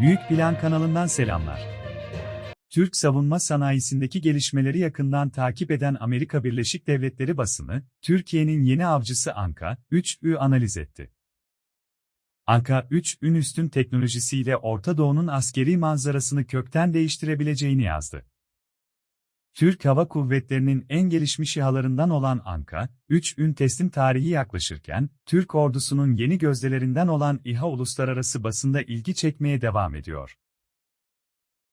Büyük Plan kanalından selamlar. Türk savunma sanayisindeki gelişmeleri yakından takip eden Amerika Birleşik Devletleri basını, Türkiye'nin yeni avcısı Anka 3'ü analiz etti. Anka 3'ün üstün teknolojisiyle Orta Doğu'nun askeri manzarasını kökten değiştirebileceğini yazdı. Türk Hava Kuvvetleri'nin en gelişmiş İHA'larından olan Anka, 3'ün teslim tarihi yaklaşırken, Türk ordusunun yeni gözdelerinden olan İHA uluslararası basında ilgi çekmeye devam ediyor.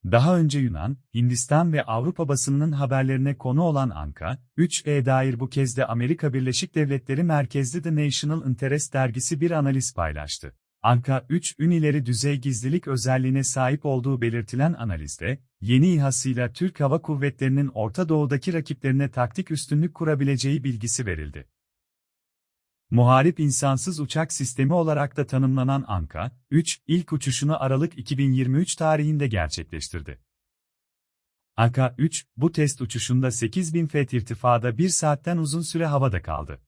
Daha önce Yunan, Hindistan ve Avrupa basınının haberlerine konu olan Anka, 3'e dair bu kez de Amerika Birleşik Devletleri merkezli The National Interest dergisi bir analiz paylaştı. Anka 3 ün ileri düzey gizlilik özelliğine sahip olduğu belirtilen analizde, yeni İHA'sıyla Türk Hava Kuvvetleri'nin Orta Doğu'daki rakiplerine taktik üstünlük kurabileceği bilgisi verildi. Muharip insansız uçak sistemi olarak da tanımlanan Anka, 3, ilk uçuşunu Aralık 2023 tarihinde gerçekleştirdi. Anka 3, bu test uçuşunda 8000 feet irtifada bir saatten uzun süre havada kaldı.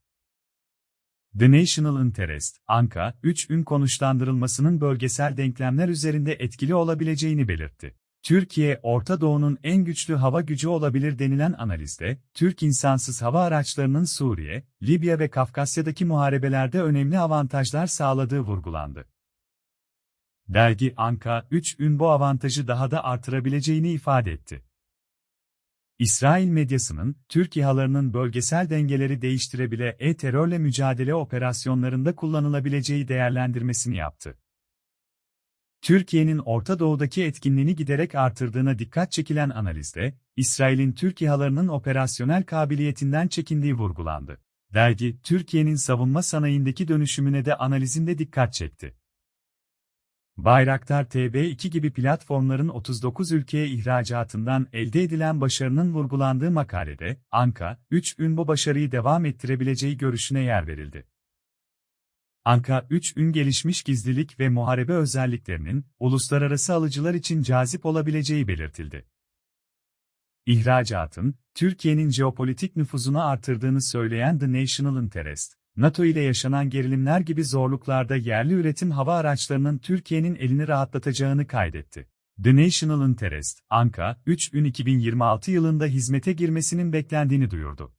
The National Interest, Anka, 3'ün konuşlandırılmasının bölgesel denklemler üzerinde etkili olabileceğini belirtti. Türkiye, Orta Doğu'nun en güçlü hava gücü olabilir denilen analizde, Türk insansız hava araçlarının Suriye, Libya ve Kafkasya'daki muharebelerde önemli avantajlar sağladığı vurgulandı. Dergi Anka, 3'ün bu avantajı daha da artırabileceğini ifade etti. İsrail medyasının, Türk İHA'larının bölgesel dengeleri değiştirebile e-terörle mücadele operasyonlarında kullanılabileceği değerlendirmesini yaptı. Türkiye'nin Orta Doğu'daki etkinliğini giderek artırdığına dikkat çekilen analizde, İsrail'in Türk İHA'larının operasyonel kabiliyetinden çekindiği vurgulandı. Dergi, Türkiye'nin savunma sanayindeki dönüşümüne de analizinde dikkat çekti. Bayraktar TB2 gibi platformların 39 ülkeye ihracatından elde edilen başarının vurgulandığı makalede, Anka, 3 ün bu başarıyı devam ettirebileceği görüşüne yer verildi. Anka 3 ün gelişmiş gizlilik ve muharebe özelliklerinin, uluslararası alıcılar için cazip olabileceği belirtildi. İhracatın, Türkiye'nin jeopolitik nüfuzunu artırdığını söyleyen The National Interest, NATO ile yaşanan gerilimler gibi zorluklarda yerli üretim hava araçlarının Türkiye'nin elini rahatlatacağını kaydetti. The National Interest, Anka, 3 ün 2026 yılında hizmete girmesinin beklendiğini duyurdu.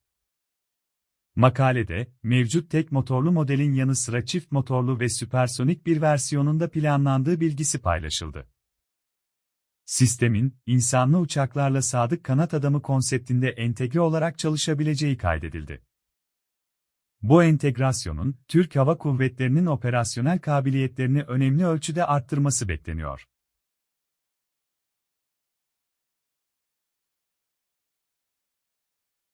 Makalede, mevcut tek motorlu modelin yanı sıra çift motorlu ve süpersonik bir versiyonunda planlandığı bilgisi paylaşıldı. Sistemin, insanlı uçaklarla sadık kanat adamı konseptinde entegre olarak çalışabileceği kaydedildi. Bu entegrasyonun, Türk Hava Kuvvetleri'nin operasyonel kabiliyetlerini önemli ölçüde arttırması bekleniyor.